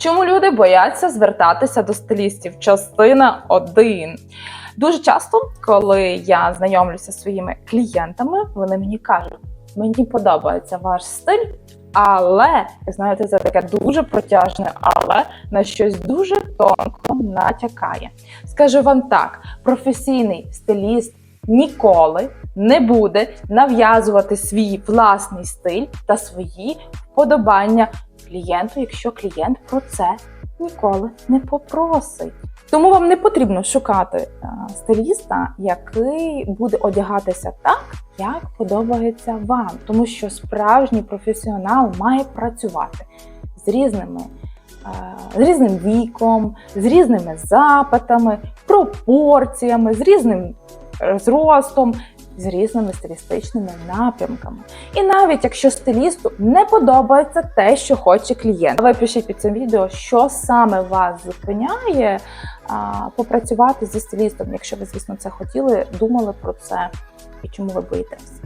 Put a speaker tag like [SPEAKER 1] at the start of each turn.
[SPEAKER 1] Чому люди бояться звертатися до стилістів? Частина 1. Дуже часто, коли я знайомлюся зі своїми клієнтами, вони мені кажуть: мені подобається ваш стиль, але знаєте, це таке дуже протяжне, але на щось дуже тонко натякає. Скажу вам так: професійний стиліст ніколи не буде нав'язувати свій власний стиль та свої вподобання клієнту, якщо клієнт про це ніколи не попросить. Тому вам не потрібно шукати е, стиліста, який буде одягатися так, як подобається вам, тому що справжній професіонал має працювати з різними. е, З різним віком, з різними запитами, пропорціями, з різним е, зростом, з різними стилістичними напрямками. І навіть якщо стилісту не подобається те, що хоче клієнт, ви пишіть під цим відео, що саме вас зупиняє а, попрацювати зі стилістом, якщо ви, звісно, це хотіли, думали про це і чому ви боїтесь.